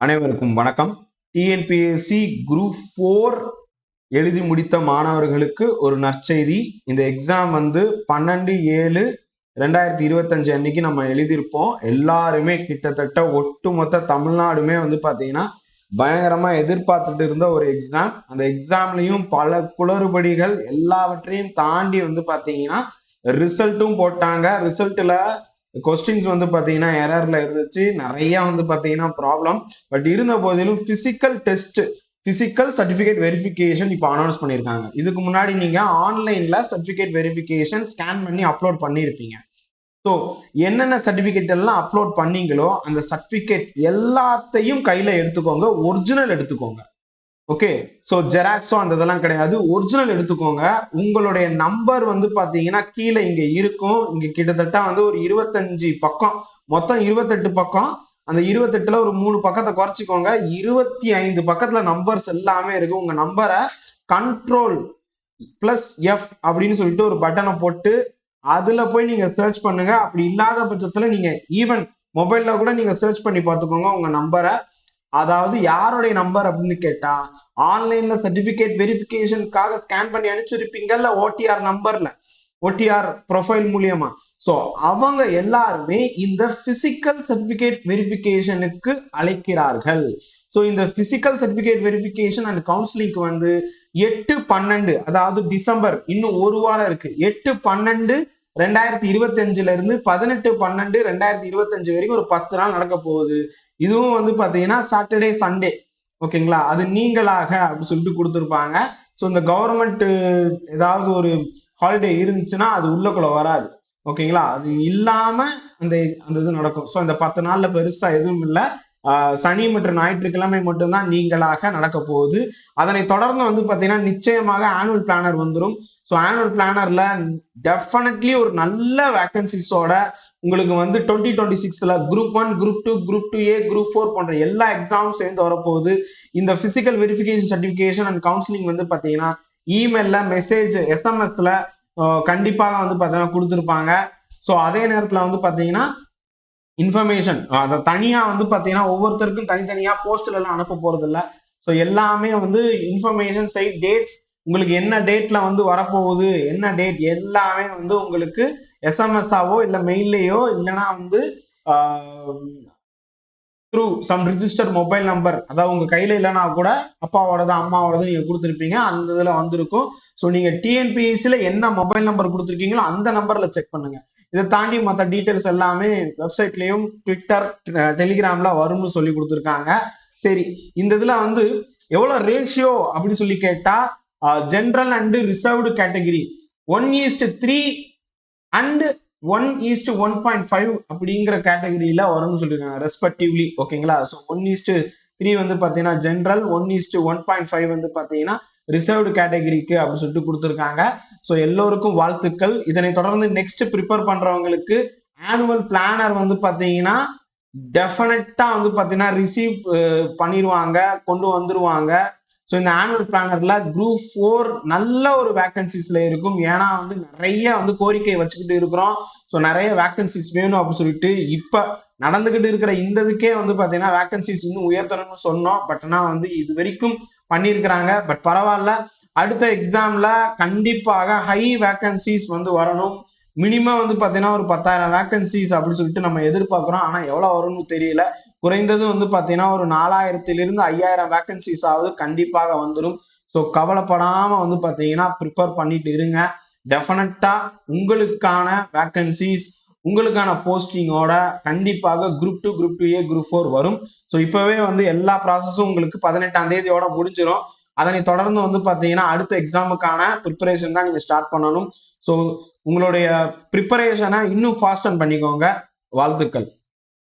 அனைவருக்கும் வணக்கம். TNPSC group four எழுதி முடித்த மாணவர்களுக்கு ஒரு நற்செய்தி. இந்த எக்ஸாம் வந்து பன்னெண்டு ஏழு ரெண்டாயிரத்தி இருபத்தஞ்சு அன்னைக்கு நம்ம எழுதியிருப்போம். எல்லாருமே கிட்டத்தட்ட ஒட்டுமொத்த தமிழ்நாடுமே வந்து பார்த்தீங்கன்னா பயங்கரமா எதிர்பார்த்துட்டு இருந்த ஒரு எக்ஸாம் அந்த எக்ஸாம்லயும் பல குளறுபடிகள் எல்லாவற்றையும் தாண்டி வந்து பார்த்தீங்கன்னா ரிசல்ட்டும் போட்டாங்க. ரிசல்ட்ல கொஸ்டின்ஸ் வந்து பார்த்தீங்கன்னா எரர்ல இருந்துச்சு. நிறைய வந்து பார்த்தீங்கன்னா ப்ராப்ளம் பட் இருந்த போதிலும் physical test physical certificate verification இப்போ அனௌன்ஸ் பண்ணியிருக்காங்க இதுக்கு முன்னாடி நீங்கள் ஆன்லைனில் சர்டிஃபிகேட் வெரிஃபிகேஷன் ஸ்கேன் பண்ணி அப்லோட் பண்ணியிருப்பீங்க ஸோ என்னென்ன சர்டிஃபிகேட் எல்லாம் அப்லோட் பண்ணீங்களோ அந்த சர்டிஃபிகேட் எல்லாத்தையும் கையில் எடுத்துக்கோங்க. ஒரிஜினல் எடுத்துக்கோங்க. ஓகே ஸோ ஜெராக்ஸோ அந்த இதெல்லாம் கிடையாது. ஒரிஜினல் எடுத்துக்கோங்க. உங்களுடைய நம்பர் வந்து பார்த்தீங்கன்னா கீழே இங்கே இருக்கும். இங்கே கிட்டத்தட்ட வந்து ஒரு இருபத்தஞ்சு பக்கம். மொத்தம் இருபத்தெட்டு பக்கம். அந்த இருபத்தெட்டுல ஒரு மூணு பக்கத்தை குறைச்சிக்கோங்க. இருபத்தி ஐந்து பக்கத்துல நம்பர்ஸ் எல்லாமே இருக்கு. உங்க நம்பரை கண்ட்ரோல் பிளஸ் எஃப் அப்படின்னு சொல்லிட்டு ஒரு பட்டனை போட்டு அதுல போய் நீங்க சர்ச் பண்ணுங்க. அப்படி இல்லாத பட்சத்துல நீங்க ஈவன் மொபைல்ல கூட நீங்க சர்ச் பண்ணி பார்த்துக்கோங்க. உங்க நம்பரை அதாவது யாருடைய நம்பர் அப்படின்னு கேட்டா ஆன்லைன்ல சர்டிபிகேட் வெரிஃபிகேஷனுக்காக ஸ்கேன் பண்ணி அனுப்பிச்சிருப்பீங்கல்ல ஓடிஆர் நம்பர்ல ஓடிஆர் ப்ரொஃபைல் மூலியமா? ஸோ அவங்க எல்லாருமே இந்த பிசிக்கல் சர்டிபிகேட் வெரிஃபிகேஷனுக்கு அழைக்கிறார்கள். ஸோ இந்த பிசிக்கல் சர்டிபிகேட் வெரிஃபிகேஷன் அண்ட் கவுன்சிலிங்க்கு வந்து எட்டு பன்னெண்டு அதாவது டிசம்பர் இன்னும் ஒரு வாரம் இருக்கு. எட்டு பன்னெண்டு ரெண்டாயிரத்தி இருபத்தி அஞ்சுல இருந்து பதினெட்டு பன்னெண்டு ரெண்டாயிரத்தி இருபத்தஞ்சு வரைக்கும் ஒரு பத்து நாள் நடக்க போகுது. இதுவும் வந்து பாத்தீங்கன்னா சாட்டர்டே சண்டே ஓகேங்களா அது நீங்களாக அப்படின்னு சொல்லிட்டு கொடுத்துருப்பாங்க. ஸோ இந்த கவர்மெண்ட் ஏதாவது ஒரு ஹாலிடே இருந்துச்சுன்னா அது உள்ளக்குள்ள வராது. ஓகேங்களா அது இல்லாம அந்த அந்த இது நடக்கும். ஸோ அந்த பத்து நாள்ல பெருசா எதுவும் இல்லை. சனி மற்றும் ஞாயிற்றுக்கிழமை மட்டும்தான் நீங்களாக நடக்க போகுது. அதனை தொடர்ந்து வந்து பார்த்தீங்கன்னா நிச்சயமாக ஆனுவல் பிளானர் வந்துடும் ஸோ ஆனுவல் பிளானர்ல டெஃபினெட்லி ஒரு நல்ல வேக்கன்சிஸோட உங்களுக்கு வந்து டுவெண்ட்டி டுவெண்ட்டி சிக்ஸ்ல group one group two group two A group four போன்ற எல்லா எக்ஸாமும் சேர்ந்து வரப்போகுது. இந்த physical verification certification and counselling வந்து பார்த்தீங்கன்னா இமெயில்ல மெசேஜ் எஸ்எம்எஸ்ல கண்டிப்பாக வந்து பார்த்தீங்கன்னா கொடுத்துருப்பாங்க. ஸோ அதே நேரத்தில் வந்து பார்த்தீங்கன்னா இன்ஃபர்மேஷன் அதை தனியாக வந்து பார்த்தீங்கன்னா ஒவ்வொருத்தருக்கும் தனித்தனியாக போஸ்ட்ல எல்லாம் அனுப்ப போகிறதில்ல ஸோ எல்லாமே வந்து இன்ஃபர்மேஷன் சைட் டேட்ஸ் உங்களுக்கு என்ன டேட்ல வந்து வரப்போகுது என்ன டேட் எல்லாமே வந்து உங்களுக்கு எஸ்எம்எஸ்ஸாவோ இல்லை மெயில்லையோ இல்லைன்னா வந்து through some register mobile number அதாவது உங்க கையில இல்லைனா கூட அப்பாவோடது அம்மாவோடது நீங்க கொடுத்துருப்பீங்க. அந்த இதுல வந்திருக்கும். ஸோ நீங்க டிஎன்பிஎஸ்சில என்ன மொபைல் நம்பர் கொடுத்துருக்கீங்களோ அந்த நம்பர்ல செக் பண்ணுங்க. இதை தாண்டி மற்ற டீட்டெயில்ஸ் எல்லாமே வெப்சைட்லயும் ட்விட்டர் டெலிகிராம்ல வரும்னு சொல்லி கொடுத்துருக்காங்க. சரி இந்த இதுல வந்து எவ்வளவு ரேஷியோ அப்படின்னு சொல்லி கேட்டா general and reserved category one is to three and one is to one point five அப்படிங்கிற கேட்டகரியில வரும்னு சொல்லியிருக்காங்க ரெஸ்பெக்டிவ்லி ஓகேங்களா ஸோ ஒன் ஈஸ்ட் த்ரீ வந்து பாத்தீங்கன்னா general one is to one point five வந்து பாத்தீங்கன்னா ரிசர்வ்டு கேட்டகரிக்கு அப்படின்னு சொல்லிட்டு கொடுத்துருக்காங்க. ஸோ எல்லோருக்கும் வாழ்த்துக்கள். இதனை தொடர்ந்து நெக்ஸ்ட் ப்ரிப்பேர் பண்றவங்களுக்கு ஆனுவல் பிளானர் வந்து பாத்தீங்கன்னா டெஃபினட்டா வந்து பாத்தீங்கன்னா ரிசீவ் பண்ணிடுவாங்க கொண்டு வந்துருவாங்க. ஸோ இந்த ஆனுவல் பிளானர்ல குரூப் ஃபோர் நல்ல ஒரு வேக்கன்சிஸ்ல இருக்கும். ஏன்னா வந்து நிறைய வந்து கோரிக்கை வச்சுக்கிட்டு இருக்கிறோம். ஸோ நிறைய வேக்கன்சிஸ் வேணும் அப்படின்னு சொல்லிட்டு இப்ப நடந்துகிட்டு இருக்கிற இந்த இதுக்கே வந்து பாத்தீங்கன்னா வேக்கன்சிஸ் இன்னும் உயர்த்தணும்னு சொன்னோம். பட் ஆனால் வந்து இது வரைக்கும் பண்ணியிருக்கிறாங்க. பட் பரவாயில்ல. அடுத்த எக்ஸாம்ல கண்டிப்பாக ஹை வேக்கன்சிஸ் வந்து வரணும். மினிமம் வந்து பாத்தீங்கன்னா ஒரு பத்தாயிரம் வேக்கன்சிஸ் அப்படின்னு சொல்லிட்டு நம்ம எதிர்பார்க்கிறோம். ஆனா எவ்வளவு வரும்னு தெரியல. குறைந்தது வந்து பாத்தீங்கன்னா ஒரு நாலாயிரத்திலிருந்து ஐயாயிரம் வேக்கன்சிஸ் ஆகுது கண்டிப்பாக வந்துடும் ஸோ கவலைப்படாம வந்து பாத்தீங்கன்னா ப்ரிப்பேர் பண்ணிட்டு இருங்க. டெஃபினட்டா உங்களுக்கான வேக்கன்சிஸ் உங்களுக்கான போஸ்டிங்கோட கண்டிப்பாக group two group two A group four வரும். ஸோ இப்பவே வந்து எல்லா ப்ராசஸும் உங்களுக்கு பதினெட்டாம் தேதியோட முடிஞ்சிடும் அதனை தொடர்ந்து வந்து பார்த்தீங்கன்னா அடுத்த எக்ஸாமுக்கான ப்ரிப்பரேஷன் தான் நீங்க ஸ்டார்ட் பண்ணணும். ஸோ உங்களுடைய ப்ரிப்பரேஷனை இன்னும் ஃபாஸ்டன் பண்ணிக்கோங்க. வாழ்த்துக்கள்.